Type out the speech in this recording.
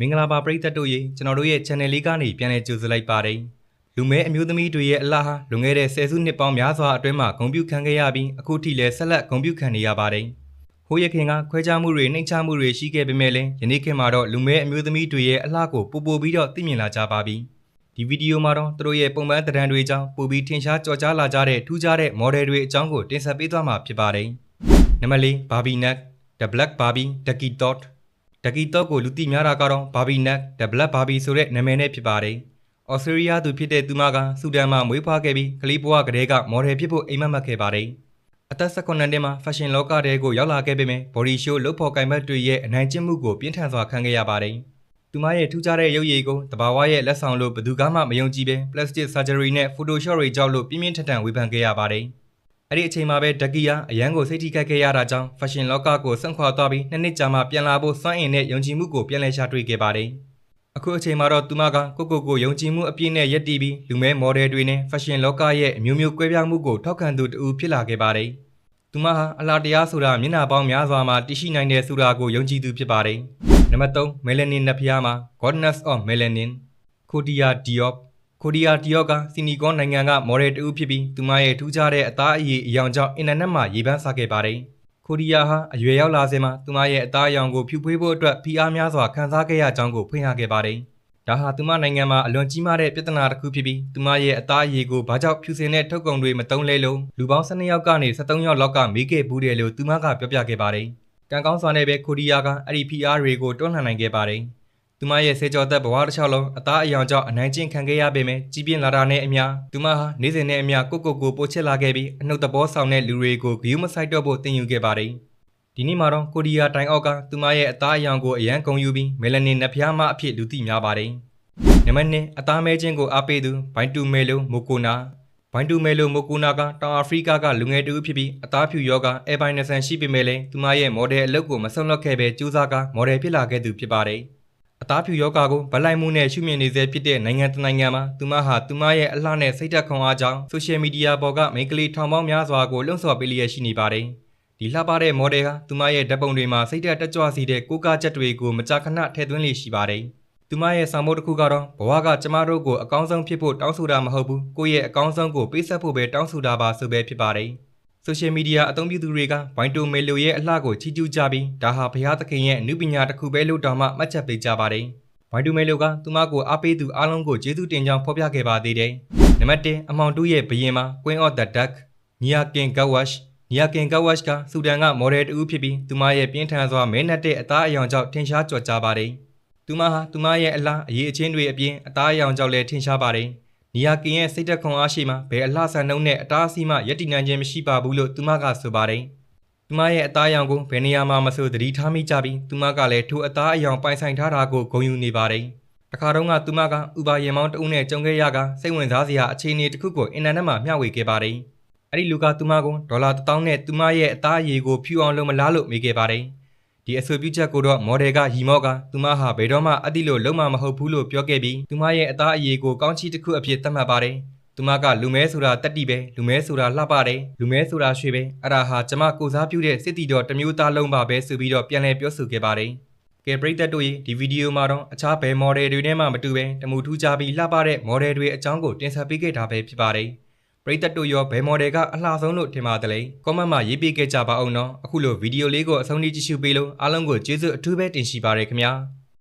မင်္ဂလာပါပရိသတ်တို့ရေကျွန်တော်တို့ရဲ့ channel လေးကနေပြန်လည်ကြိုဆိုလိုက်ပါတယ်လူမဲအမျိုးသမီးတွေရဲ့အလားဟာလွန်ခဲ့တဲ့ဆယ်စုနှစ်ပေါင်းများစွာအတွင်းမှာဂုဏ်ပြုခံခဲ့ရပြီးအခုထိလည်းဆက်လက်ဂုဏ်ပြုခံနေရပါတယ်ဟိုးရခင်ကခွဲခြားမှုတွေနှိမ်ချမှုတွေရှိခဲ့ပေမဲ့လည်းယနေ့ခေတ်မှာတော့လူမဲအမျိုးသမီးတွေရဲ့အလားကိုပိုပိုပြီးတော့သိမြင်လာကြပါပြီဒီဗီဒီယိုမှာတော့သူတို့ရဲ့ပုံမှန်သဏ္ဍာန်တွေအကြောင်းပိုပြီးထင်ရှားကြော်ကြားလာကြတဲ့ထူးခြားတဲ့ model တွေအကြောင်းကိုတင်ဆက်ပေးသွားမှာဖြစ်ပါတယ်နံပါတ်၄ Barbie Neck The Black Barbie Ducky Dot ဒကီတော့ကိုလူသိများတာကတော့ဘာဘီနက်ဒဘလက်ဘာဘီဆိုတဲ့နာမည်နဲ့ဖြစ်ပါတယ်။အော်စတြေးလျသူဖြစ်တဲ့သူမကဆူဒန်မှာမွေးဖွားခဲ့ပြီးကလေးဘဝကတည်းကမော်ဒယ်ဖြစ်ဖို့အိမ်မက်မှတ်ခဲ့ပါတယ်။အသက်18နှစ်မှာဖက်ရှင်လောကတဲကိုရောက်လာခဲ့ပေမဲ့ body show လုတ်ဖော်ကင်ဘတ်တွေရဲ့အနိုင်ကျင့်မှုကိုပြင်းထန်စွာခံခဲ့ရပါတယ်။သူမရဲ့ထူးခြားတဲ့ရုပ်ရည်ကိုတဘာဝရဲ့လက်ဆောင်လို့ဘယ်သူကမှမယုံကြည်ပဲ plastic surgery နဲ့ photoshop တွေကြောက်လို့ပြင်းပြင်းထန်ထန်ဝေဖန်ခဲ့ရပါတယ်။ အဲ့ဒီအချိန်မှာပဲဒက်ကီယာအရန်ကိုစိတ်ထိခိုက်ခဲ့ရတာကြောင့်ဖက်ရှင်လောကကိုဆန့်ခွာသွားပြီးနှစ်နှစ်ကြာမှပြန်လာဖို့စွမ်းအင်နဲ့ယုံကြည်မှုကိုပြန်လည်ရှာတွေ့ခဲ့ပါတယ်။အခုအချိန်မှာတော့သူမကကိုကိုကိုယုံကြည်မှုအပြည့်နဲ့ယက်တီးပြီးလူမဲမော်ဒယ်တွေနဲ့ဖက်ရှင်လောကရဲ့အမျိုးမျိုးကွဲပြားမှုကိုထောက်ခံသူတူဖြစ်လာခဲ့ပါတယ်။သူမဟာအလားတရားဆိုတာမျက်နှာပေါင်းများစွာမှာတရှိနိုင်တဲ့ဆိုတာကိုယုံကြည်သူဖြစ်ပါတယ်။နံပါတ်3 Melanin နဖျားမှာ Goddess of Melanin Kodia Diop ကိုဒီယာတီယော့ကစီနီကွန်နိုင်ငံကမော်ဒယ်တူဖြစ်ပြီးသူမရဲ့ထူးခြားတဲ့အသားအရည်အယောင်ကြောင့်အင်တာနက်မှာရေပန်းစားခဲ့ပါတယ်။ကိုဒီယာဟာအရွယ်ရောက်လာစဉ်မှာသူမရဲ့အသားအယောင်ကိုဖြူဖွေးဖို့အတွက်ဖိအားများစွာခံစားခဲ့ရကြောင်းကိုဖွင့်ရခဲ့ပါတယ်။ဒါဟာသူမနိုင်ငံမှာအလွန်ကြီးမားတဲ့ပြဿနာတစ်ခုဖြစ်ပြီးသူမရဲ့အသားအရည်ကိုဘာကြောင့်ဖြူစင်တဲ့ထုတ်ကုန်တွေမတုံးလဲလို့လူပေါင်း12ယောက်ကနေ73ယောက်လောက်ကမေးခဲ့ဘူးတယ်လို့သူမကပြောပြခဲ့ပါတယ်။ကံကောင်းစွာနဲ့ပဲကိုဒီယာကအဲ့ဒီဖိအားတွေကိုတွန်းလှန်နိုင်ခဲ့ပါတယ်။ သူမရဲ့ဆေကြောသက်ဘဝတစ်လျှောက်လုံးအသားအယောင်ကြောင့်အနိုင်ကျင့်ခံခဲ့ရပေမဲ့ကြီးပြင်းလာတာနဲ့အမျှသူမဟာနေ့စဉ်နဲ့အမျှကိုကိုကိုပို့ချစ်လာခဲ့ပြီးအနှုတ်သဘောဆောင်တဲ့လူတွေကိုဂယုမဆိုင်တော့ဖို့တင်ယူခဲ့ပါတယ်။ဒီနေ့မှာတော့ကိုဒီယာတိုင်အောက်ကသူမရဲ့အသားအယောင်ကိုအရန်ဂုံယူပြီးမယ်လနီနဖျားမအဖြစ်လူသိများပါတယ်။နံပါတ်2အသားမဲခြင်းကိုအားပေးသူဘိုင်တူမဲလိုမိုကိုနာဘိုင်တူမဲလိုမိုကိုနာကတောင်အာဖရိကကလူငယ်တူဖြစ်ပြီးအသားဖြူယောဂအဲဘိုင်နဆန်ရှိပေမဲ့လည်းသူမရဲ့မော်ဒယ်အလုပ်ကိုမဆုံးလွတ်ခဲ့ပဲကြိုးစားကမော်ဒယ်ဖြစ်လာခဲ့သူဖြစ်ပါတယ်။ အသားဖြူယောဂါကိုဗလိုက်မှုနဲ့ရှုမြင်နေစေဖြစ်တဲ့နိုင်ငံတနိုင်ငံမှာသူမဟာသူမရဲ့အလှနဲ့စိတ်သက်ခွန်အားကြောင့်ဆိုရှယ်မီဒီယာပေါ်ကမိန်းကလေးထောင်ပေါင်းများစွာကိုလှုံ့ဆော်ပေးလျက်ရှိနေပါတယ်။ဒီလှပတဲ့မော်ဒယ်ဟာသူမရဲ့ဓာတ်ပုံတွေမှာစိတ်သက်တက်ကြွစီတဲ့ကိုးကားချက်တွေကိုမကြာခဏထည့်သွင်းလေးရှိပါတယ်။သူမရဲ့ဆောင်မုတ်တစ်ခုကတော့ဘဝကကျမတို့ကိုအကောင်းဆုံးဖြစ်ဖို့တောင်းဆိုတာမဟုတ်ဘူးကိုယ့်ရဲ့အကောင်းဆုံးကိုပေးဆက်ဖို့ပဲတောင်းဆိုတာပါဆိုပဲဖြစ်ပါတယ်။ ဆိုရှယ်မီဒီယာအသုံးပြုသူတွေကဘိုင်တိုမဲလိုရဲ့အလှကိုချီးကျူးကြပြီးဒါဟာဘုရားသခင်ရဲ့အနုပညာတစ်ခုပဲလို့တောင်မှမှတ်ချက်ပေးကြပါတယ်။ဘိုင်တိုမဲလိုကသူမကိုအားပေးသူအားလုံးကိုကျေးဇူးတင်ကြောင်းဖော်ပြခဲ့ပါသေးတယ်။နံပါတ်1အမောင်တူရဲ့ဘရင်မှာ Queen of the Duck နီယာကင်ဂတ်ဝက်ရှ်နီယာကင်ဂတ်ဝက်ရှ်ကဆူဒန်ကမော်ဒယ်တူဖြစ်ပြီးသူမရဲ့ပြင်းထန်စွာမဲနှက်တဲ့အသားအယောင်ကြောင့်ထင်ရှားကျော်ကြားပါတယ်။သူမဟာသူမရဲ့အလားအရေးအချင်းတွေအပြင်အသားအယောင်ကြောင့်လည်းထင်ရှားပါတယ်။ နီယာကင်ရဲ့စိတ်သက်ခွန်အားရှိမှဘယ်အလှဆန်နှုံးနဲ့အတားအဆီးမှယက်တီနိုင်ခြင်းမရှိပါဘူးလို့သူမကဆိုပါတယ်။သူမရဲ့အသားအယောင်ကိုဘယ်နေရာမှာမဆိုသတိထားမိကြပြီးသူမကလည်းထိုအသားအယောင်ပိုင်ဆိုင်ထားတာကိုဂုဏ်ယူနေပါတယ်။တခါတော့ကသူမကဥပါရင်မောင်းတဦးနဲ့ကြုံခဲ့ရကစိတ်ဝင်စားစရာအခြေအနေတစ်ခုကိုအင်တာနက်မှာမျှဝေခဲ့ပါတယ်။အဲ့ဒီလူကသူမကိုဒေါ်လာ1000နဲ့သူမရဲ့အသားအရည်ကိုဖြူအောင်လုပ်မလားလို့မေးခဲ့ပါတယ်။ ဒီအဆိုပြုချက်ကိုတော့မော်ဒယ်ကရီမော့ကသူမဟာဘယ်တော့မှအတိလို့လုံးမမဟုတ်ဘူးလို့ပြောခဲ့ပြီးသူမရဲ့အသားအရည်ကိုကောင်းချီးတစ်ခုအဖြစ်သတ်မှတ်ပါတယ်။သူမကလူမဲဆိုတာတက်တီပဲလူမဲဆိုတာလှပတယ်လူမဲဆိုတာရွှေပဲအဲ့ဒါဟာကျမကိုစားပြုတဲ့စစ်တီတော်တစ်မျိုးသားလုံးပါပဲဆိုပြီးတော့ပြန်လည်ပြောဆိုခဲ့ပါတယ်။ကဲပရိသတ်တို့ရေဒီဗီဒီယိုမှာတော့အခြားဘယ်မော်ဒယ်တွေနဲ့မှမတူပဲတမူထူးခြားပြီးလှပတဲ့မော်ဒယ်တွေအကြောင်းကိုတင်ဆက်ပေးခဲ့တာပဲဖြစ်ပါတယ်။ ပရိသတ်တို့ရောဘယ်မော်ဒယ်ကအလှဆုံးလို့ထင်ပါတယ်လဲ။ comment မှာရေးပေးခဲ့ကြပါအောင်နော်။အခုလိုဗီဒီယိုလေးကိုအဆုံးထိကြည့်ရှုပေးလို့အားလုံးကိုကျေးဇူးအထူးပဲတင်ရှိပါရခင်ဗျာ။